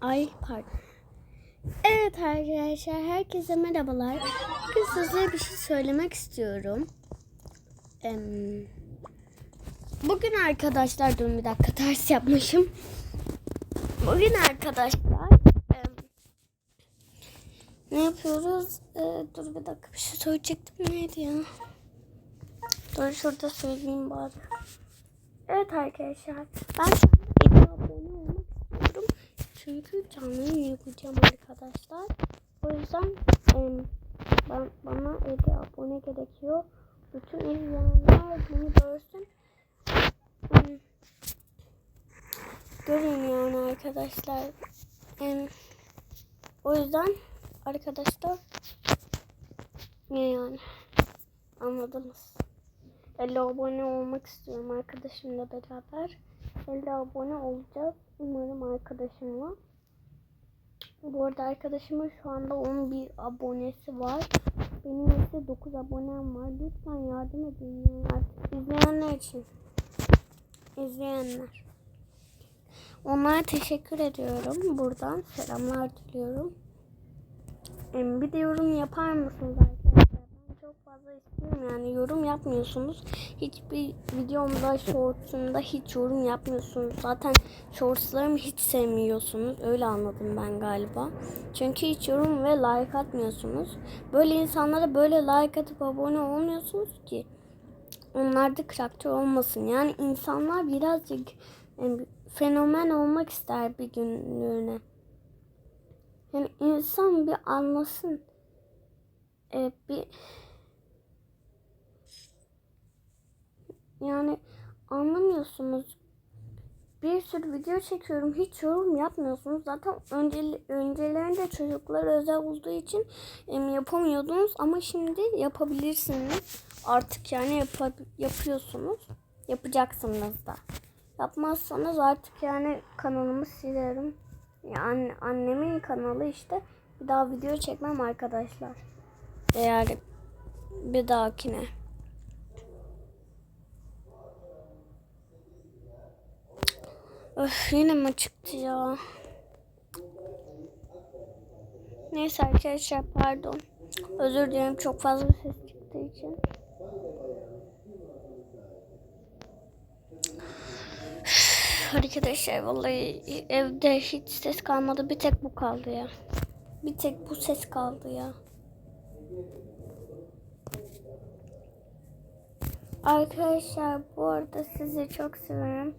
Ay pardon. Evet arkadaşlar herkese merhabalar. Bugün size bir şey söylemek istiyorum. Bugün arkadaşlar dur bir dakika ters yapmışım. Bugün arkadaşlar ne yapıyoruz? Ee, dur bir dakika bir şey söyleyecektim neydi ya? Dur şurada söyleyeyim bari. Evet arkadaşlar ben şu an 50 abone. Çünkü canlı yapacağım arkadaşlar. O yüzden ben, bana 50 abone gerekiyor. Bütün izleyenler bunu görsün. Görün yani arkadaşlar. O yüzden arkadaşlar yani anladınız. 50 abone olmak istiyorum arkadaşımla beraber. 50 abone olacağız. Umarım arkadaşımla. Bu arada arkadaşımın şu anda 11 abonesi var. Benim ise 9 abonem var. Lütfen yardım edin. Yani artık izleyenler için. İzleyenler. Onlara teşekkür ediyorum. Buradan selamlar diliyorum. Bir de yorum yapar mısınız arkadaşlar? Çok fazla istiyorum yani yorum yapmıyorsunuz. Hiçbir videomda, shortsumda hiç yorum yapmıyorsunuz. Zaten shortslarımı hiç sevmiyorsunuz. Öyle anladım ben galiba. Çünkü hiç yorum ve like atmıyorsunuz. Böyle insanlara böyle like atıp abone olmuyorsunuz ki. Onlarda karakter olmasın. Yani insanlar birazcık em, fenomen olmak ister bir günlüğüne. Yani insan bir anlasın. Ee, bir yani anlamıyorsunuz. Bir sürü video çekiyorum. Hiç yorum yapmıyorsunuz. Zaten önce, öncelerinde çocuklar özel olduğu için em, yapamıyordunuz. Ama şimdi yapabilirsiniz. Artık yani yapa- yapıyorsunuz. Yapacaksınız da. Yapmazsanız artık yani kanalımı silerim. Yani annemin kanalı işte. Bir daha video çekmem arkadaşlar. Eğer bir dahakine. Öf yine mi çıktı ya? Neyse arkadaşlar pardon. Özür dilerim çok fazla ses çıktığı için. Arkadaşlar vallahi evde hiç ses kalmadı. Bir tek bu kaldı ya. Bir tek bu ses kaldı ya. Arkadaşlar bu arada sizi çok seviyorum.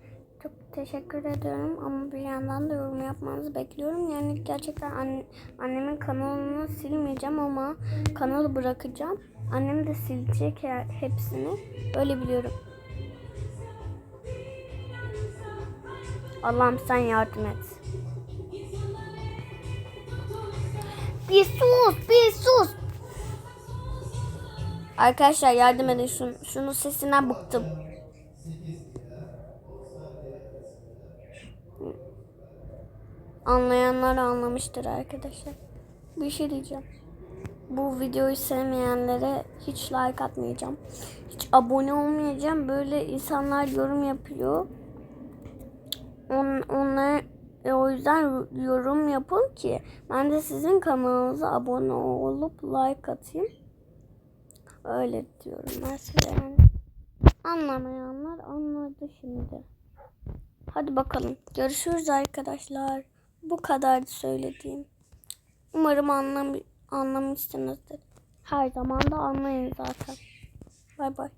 Teşekkür ediyorum ama bir yandan da yorum yapmanızı bekliyorum. Yani gerçekten anne, annemin kanalını silmeyeceğim ama kanalı bırakacağım. Annem de silecek he- hepsini. Öyle biliyorum. Allah'ım sen yardım et. Bir sus, bir sus. Arkadaşlar yardım edin şunu, şunun sesinden bıktım. Anlayanlar anlamıştır arkadaşlar. Bir şey diyeceğim. Bu videoyu sevmeyenlere hiç like atmayacağım. Hiç abone olmayacağım. Böyle insanlar yorum yapıyor. On, onlara e, o yüzden yorum yapın ki ben de sizin kanalınıza abone olup like atayım. Öyle diyorum ben size yani. Anlamayanlar anladı şimdi. Hadi bakalım. Görüşürüz arkadaşlar. Bu kadar söylediğim. Umarım anlam anlamışsınızdır. Her zaman da anlayın zaten. Bay bay.